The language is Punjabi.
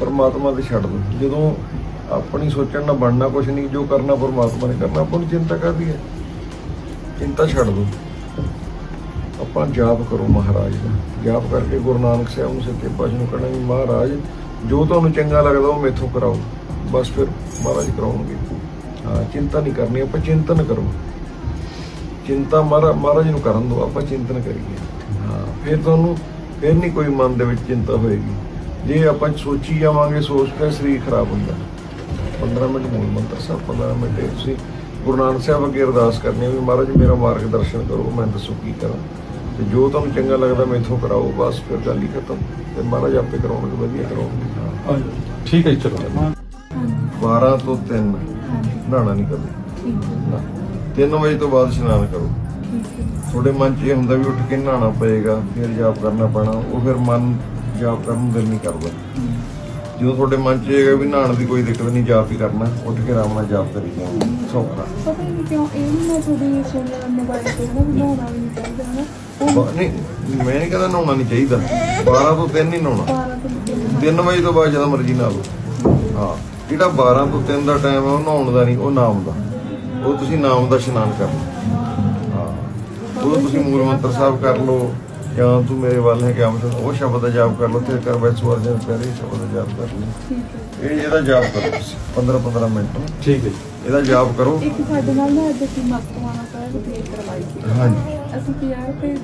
ਪਰਮਾਤਮਾ ਤੇ ਛੱਡ ਦਿਓ ਜਦੋਂ ਆਪਣੀ ਸੋਚਣ ਨਾਲ ਬਣਨਾ ਕੁਝ ਨਹੀਂ, ਜੋ ਕਰਨਾ ਪਰਮਾਤਮਾ ਨੇ ਕਰਨਾ, ਆਪਾਂ ਨੂੰ ਚਿੰਤਾ ਕਰਦੀ ਹੈ? ਚਿੰਤਾ ਛੱਡ ਦਿਓ ਆਪਾਂ ਜਾਪ ਕਰੋ ਮਹਾਰਾਜ ਦਾ। ਜਾਪ ਕਰਕੇ ਗੁਰੂ ਨਾਨਕ ਸਾਹਿਬ ਨੂੰ ਸੱਚੇ ਪਾਤਸ਼ਾਹ ਨੂੰ ਕਹਿਣਾ ਵੀ ਮਹਾਰਾਜ, ਜੋ ਤੁਹਾਨੂੰ ਚੰਗਾ ਲੱਗਦਾ ਉਹ ਮੇਥੋਂ ਕਰਾਓ। ਬਸ ਫਿਰ ਮਹਾਰਾਜ ਕਰਾਉਣਗੇ। ਹਾਂ, ਚਿੰਤਾ ਨਹੀਂ ਕਰਨੀ, ਆਪਾਂ ਚਿੰਤਨ ਕਰੋ। ਚਿੰਤਾ ਮਹਾਰਾ- ਮਹਾਰਾਜ ਨੂੰ ਕਰਨ ਦਿਓ ਆਪਾਂ ਚਿੰਤਨ ਕਰੀਏ। ਹਾਂ, ਫਿਰ ਤੁਹਾਨੂੰ, ਫਿਰ ਨਹੀਂ ਕੋਈ ਮਨ ਦੇ ਵਿੱਚ ਚਿੰਤਾ ਹੋਏਗੀ। ਜੇ ਆਪਾਂ ਸੋਚੀ ਜਾਵਾਂਗੇ ਸੋਚ ਕੇ ਸਰੀਰ ਖਰਾਬ ਹੁੰਦਾ। 15 ਮਿੰਟ ਮੂਲ ਮੰਤਰ ਸਾਹਿਬ 15 ਮਿੰਟ ਇਹ ਤੁਸੀਂ ਗੁਰੂ ਨਾਨਕ ਸਾਹਿਬ ਅੱਗੇ ਅਰਦਾਸ ਕਰਨੀ ਹੈ ਵੀ ਮਹਾਰਾਜ ਮੇਰਾ ਮਾਰਗਦਰਸ਼ਨ ਕਰੋ ਮੈਂ ਦੱਸੋ ਕੀ ਕਰਾਂ। ਤੇ ਜੋ ਤੁਹਾਨੂੰ ਚੰਗਾ ਲੱਗਦਾ ਮੈਥੋਂ ਕਰਾਓ ਬਸ ਫਿਰ ਗੱਲ ਹੀ ਖਤਮ। ਤੇ ਮਹਾਰਾਜ ਆਪੇ ਕਰਾਉਣਗੇ ਵਧੀਆ ਕਰਾਉਣਗੇ। ਠੀਕ ਹੈ ਚਲੋ। 12 ਤੋਂ 3 ਨਹਾਣਾ ਨਹੀਂ ਕਦੇ। ਨਾ। 3 ਵਜੇ ਤੋਂ ਬਾਅਦ ਇਸ਼ਨਾਨ ਕਰੋ। ਤੁਹਾਡੇ ਮਨ 'ਚ ਇਹ ਹੁੰਦਾ ਵੀ ਉੱਠ ਕੇ ਨਹਾਣਾ ਪਏਗਾ ਫਿਰ ਜਾਪ ਕਰਨਾ ਪੈਣਾ। ਉਹ ਫਿਰ ਮਨ ਜਾਪ ਕਰਨ ਨੂੰ ਦਿਲ ਨਹੀਂ ਕਰਦਾ। ਜਦੋਂ ਤੁਹਾਡੇ ਮਨ 'ਚ ਹੈਗਾ ਵੀ ਨਹਾਣ ਦੀ ਕੋਈ ਦਿੱਕਤ ਨਹੀਂ ਜਾਪ ਹੀ ਕਰਨਾ ਉੱਠ ਕੇ ਆਰਾਮ ਨਾਲ ਜਾਪ ਕਰੀ ਜਾਓ ਸੌਖਾ। ਪਤਾ ਨਹੀਂ ਕਿਉਂ ਇਹ ਵੀ ਮੈਂ ਥੋੜੀ ਸੁਣਿਆ ਮੋਬਾਈਲ ਤੇ ਨਾ ਵੀ ਨਹਾਉਣਾ ਵੀ ਨਹੀਂ ਚਾਹੀਦਾ ਨਾ ਉਹ ਬ- ਨਹੀਂ ਮੈਂ ਨਹੀਂ ਕਹਿੰਦਾ ਨਹਾਉਣਾ ਨਹੀਂ ਚਾਹੀਦਾ। 12 ਤੋਂ 3 ਨਹੀਂ ਨਹਾਉਣਾ। 12 ਤੋਂ ਤਿੰਨ। 3 ਵਜੇ ਤੋਂ ਬਾਅਦ ਜਦੋਂ ਮਰਜ਼ੀ ਨਹਾ ਲਓ। ਹਾਂ ਜਿਹੜਾ 12 ਤੋਂ 3 ਦਾ ਟਾਈਮ ਹੈ ਉਹ ਨਹਾਉਣ ਦਾ ਨਹੀਂ ਉਹ ਨਾਮ ਦਾ ਉਹ ਤੁਸੀਂ ਨਾਮ ਦਾ ਇਸ਼ਨਾਨ ਕਰਨਾ। ਹਾਂ। ਉਹ ਤੁਸੀਂ ਮੂਲ ਮੰਤਰ ਸਾਹਿਬ ਕਰ ਲਓ। ਜਾਂ ਤੂੰ ਮੇਰੇ ਵੱਲ ਹੈ ਕਿਆ ਮਤਲਬ ਉਹ ਸ਼ਬਦ ਦਾ ਜਾਪ ਕਰ ਲਓ ਤੇ ਕਰ ਬੈਸ ਵਰਜਨ ਪਹਿਲੇ ਸ਼ਬਦ ਦਾ ਜਾਪ ਕਰ ਲਓ। ਠੀਕ ਹੈ। ਇਹ ਇਹਦਾ ਜਾਪ ਕਰੋ ਤੁਸੀਂ 15 15 ਮਿੰਟ ਠੀਕ ਹੈ ਜੀ। ਇਹਦਾ ਜਾਪ ਕਰੋ। ਇੱਕ ਸਾਡੇ ਨਾਲ ਨਾ ਅੱਜ ਅਸੀਂ ਮਸਤਵਾਨਾ ਸਾਹਿਬ ਦੀ ਕਰਵਾਈ ਸੀ ਹਾਂਜੀ। ਅਸੀਂ ਕਿਹਾ ਕਿ